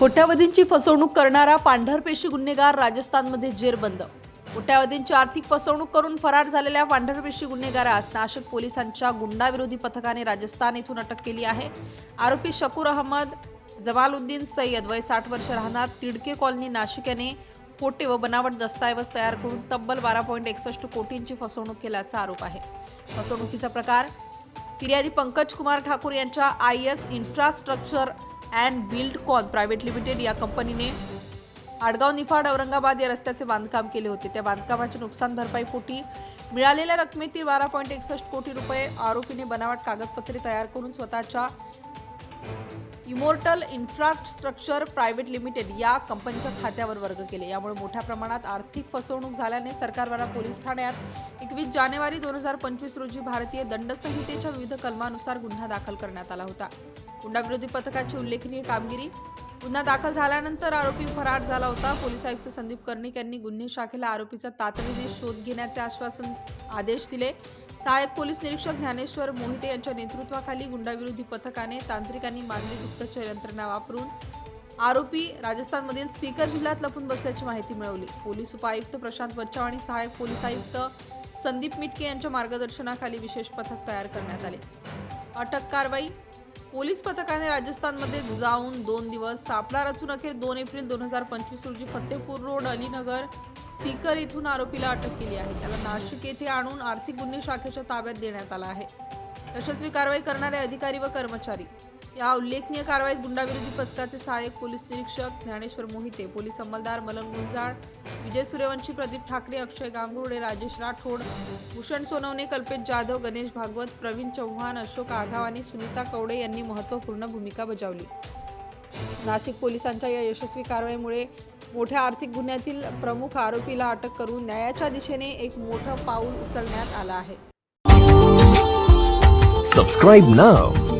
कोट्यावधींची फसवणूक करणारा पांढरपेशी गुन्हेगार राजस्थानमध्ये जेरबंद. कोट्यावधींची आर्थिक फसवणूक करून फरार झालेल्या पांढरपेशी गुन्हेगारास नाशिक पोलिसांच्या गुंडाविरोधी पथकाने राजस्थान येथून अटक केली आहे. आरोपी शकूर अहमद जमालुद्दीन सय्यद वय साठ वर्ष राहणार तिडके कॉलनी नाशिक याने खोटे व बनावट दस्तऐवज तयार करून तब्बल बारा पॉईंट एकसष्ट कोटींची फसवणूक केल्याचा आरोप आहे. फसवणुकीचा प्रकार फिर्यादी पंकज कुमार ठाकूर यांच्या I S infrastructure and build con private limited या कंपनीने आडगाव निफाड औरंगाबाद या रस्त्याचे बांधकाम केले होते. त्या बांधकामाचे नुकसान भरपाईपोटी मिळालेल्या रकमेतील बारा पॉईंट एकसष्ट कोटी रुपये आरोपीने बनावट कागदपत्रे तयार करून स्वतःच्या इमोर्टल इन्फ्रास्ट्रक्चर प्रायव्हेट लिमिटेड या कंपनीच्या खात्यावर वर्ग केले. यामुळे मोठ्या प्रमाणात आर्थिक फसवणूक झाल्याने सरकारवाला पोलीस ठाण्यात एकवीस जानेवारी दोन हजार पंचवीस रोजी भारतीय दंड संहितेच्या विविध कलमानुसार गुन्हा दाखल करण्यात आला होता. गुंडाविरोधी पथकाची उल्लेखनीय कामगिरी. गुन्हा दाखल झाल्यानंतर आरोपी फरार झाला होता. पोलीस आयुक्त संदीप कर्णिक यांनी गुन्हे शाखेला आरोपीचा तातडीने शोध घेण्याचे आश्वासन आदेश दिले. सहाय्यक पोलीस निरीक्षक ज्ञानेश्वर मोहिते यांच्या नेतृत्वाखाली गुंडाविरोधी पथकाने तांत्रिक आणि मानवी गुप्तचर यंत्रणा वापरून आरोपी राजस्थानमधील सीकर जिल्ह्यात लपून बसल्याची माहिती मिळवली. पोलीस उपायुक्त प्रशांत बच्चाव आणि सहाय्यक पोलीस आयुक्त संदीप मिटके यांच्या मार्गदर्शनाखाली विशेष पथक तयार करण्यात आले. अटक कारवाई पोलीस पथकाने राजस्थानमध्ये जाऊन दोन दिवस सापळा रचून अखेर दोन एप्रिल दोन हजार पंचवीस रोजी फतेपूर रोड अलीनगर सीकर येथून आरोपीला अटक केली आहे. त्याला नाशिक येथे आणून आर्थिक गुन्हे शाखेच्या ताब्यात देण्यात आला आहे. यशस्वी कारवाई करणारे अधिकारी व कर्मचारी या उल्लेखनीय कारवाईत गुंडाविरोधी पथकाचे सहाय्यक पोलीस निरीक्षक ज्ञानेश्वर मोहिते पोलीस अंमलदार मलंग गुंजाळ विजय सूर्यवंशी प्रदीप ठाकरे अक्षय गांगुर्डे राजेश राठोड भूषण सोनवणे कल्पेश जाधव गणेश भागवत प्रवीण चव्हाण अशोक आघाव आणि सुनीता कवडे यांनी महत्त्वपूर्ण भूमिका बजावली. नाशिक पोलिसांच्या या यशस्वी कारवाईमुळे मोठ्या आर्थिक गुन्ह्यातील प्रमुख आरोपीला अटक करून न्यायाच्या दिशेने एक मोठं पाऊल उचलण्यात आलं आहे. Subscribe now